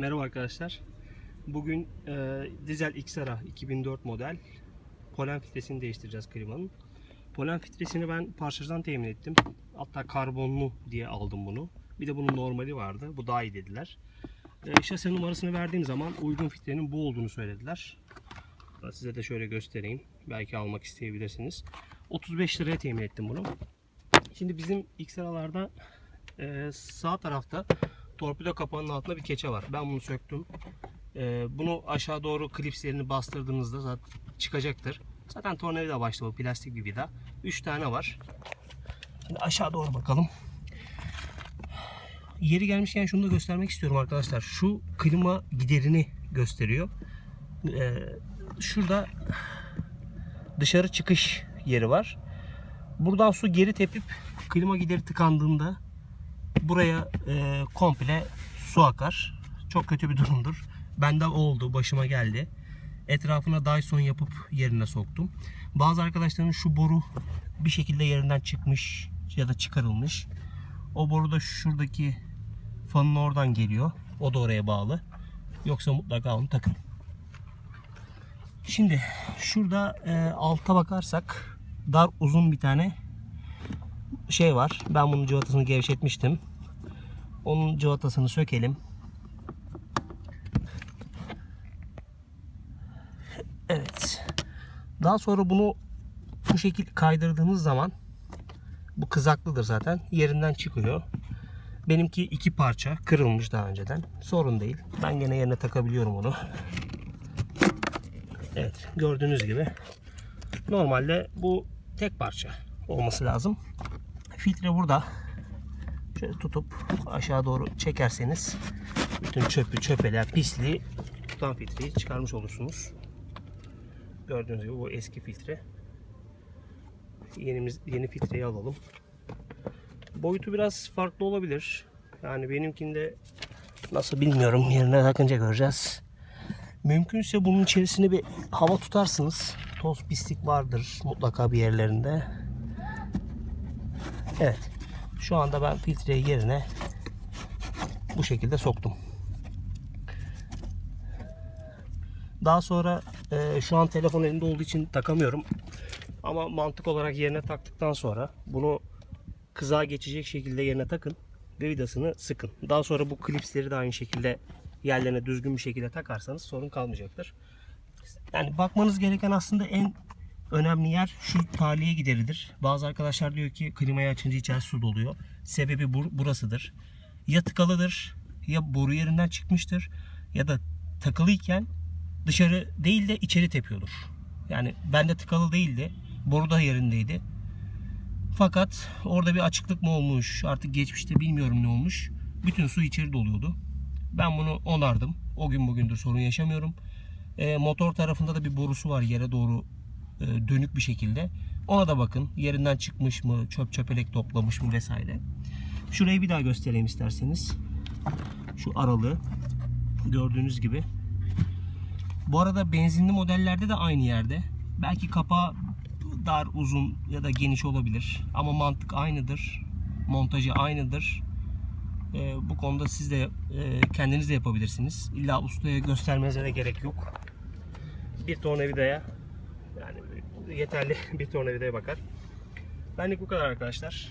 Merhaba arkadaşlar. Bugün e, Dizel XR'a 2004 model polen filtresini değiştireceğiz klimanın. Polen filtresini ben parçadan temin ettim. Hatta karbonlu diye aldım bunu. Bir de bunun normali vardı. Bu daha iyi dediler. E, şase numarasını verdiğim zaman uygun filtrenin bu olduğunu söylediler. Size de şöyle göstereyim. Belki almak isteyebilirsiniz. 35 liraya temin ettim bunu. Şimdi bizim XR'larda e, sağ tarafta torpido kapağının altında bir keçe var. Ben bunu söktüm. Ee, bunu aşağı doğru klipslerini bastırdığınızda zaten çıkacaktır. Zaten tornavida başlı bu plastik bir vida. 3 tane var. Şimdi aşağı doğru bakalım. Yeri gelmişken şunu da göstermek istiyorum arkadaşlar. Şu klima giderini gösteriyor. Ee, şurada dışarı çıkış yeri var. Buradan su geri tepip klima gideri tıkandığında buraya e, komple su akar. Çok kötü bir durumdur. Bende oldu, başıma geldi. Etrafına Dyson yapıp yerine soktum. Bazı arkadaşların şu boru bir şekilde yerinden çıkmış ya da çıkarılmış. O boru da şuradaki fanın oradan geliyor. O da oraya bağlı. Yoksa mutlaka onu takın. Şimdi şurada e, alta bakarsak dar uzun bir tane şey var. Ben bunun cıvatasını gevşetmiştim. Onun cıvatasını sökelim. Evet. Daha sonra bunu bu şekil kaydırdığınız zaman bu kızaklıdır zaten. Yerinden çıkıyor. Benimki iki parça kırılmış daha önceden. Sorun değil. Ben gene yerine takabiliyorum onu. Evet gördüğünüz gibi normalde bu tek parça olması lazım. Filtre burada. Şöyle tutup aşağı doğru çekerseniz bütün çöpü, çöpeler, pisliği tutan filtreyi çıkarmış olursunuz. Gördüğünüz gibi bu eski filtre. Yenimiz, yeni filtreyi alalım. Boyutu biraz farklı olabilir. Yani benimkinde nasıl bilmiyorum. Yerine takınca göreceğiz. Mümkünse bunun içerisine bir hava tutarsınız. Toz pislik vardır mutlaka bir yerlerinde. Evet. Şu anda ben filtreyi yerine bu şekilde soktum. Daha sonra e, şu an telefon elimde olduğu için takamıyorum. Ama mantık olarak yerine taktıktan sonra bunu kızağa geçecek şekilde yerine takın ve vidasını sıkın. Daha sonra bu klipsleri de aynı şekilde yerlerine düzgün bir şekilde takarsanız sorun kalmayacaktır. Yani bakmanız gereken aslında en önemli yer şu tahliye gideridir. Bazı arkadaşlar diyor ki klimayı açınca içerisi su doluyor. Sebebi bur- burasıdır. Ya tıkalıdır ya boru yerinden çıkmıştır ya da takılıyken dışarı değil de içeri tepiyordur. Yani bende tıkalı değildi. Boru da yerindeydi. Fakat orada bir açıklık mı olmuş artık geçmişte bilmiyorum ne olmuş. Bütün su içeri doluyordu. Ben bunu onardım. O gün bugündür sorun yaşamıyorum. E, motor tarafında da bir borusu var yere doğru dönük bir şekilde. Ona da bakın. Yerinden çıkmış mı, çöp çöpelek toplamış mı vesaire. Şurayı bir daha göstereyim isterseniz. Şu aralığı gördüğünüz gibi. Bu arada benzinli modellerde de aynı yerde. Belki kapağı dar, uzun ya da geniş olabilir. Ama mantık aynıdır. Montajı aynıdır. E, bu konuda siz de e, kendiniz de yapabilirsiniz. İlla ustaya göstermenize de gerek yok. Bir tornavidaya yani yeterli bir tornavidaya bakar. Benlik bu kadar arkadaşlar.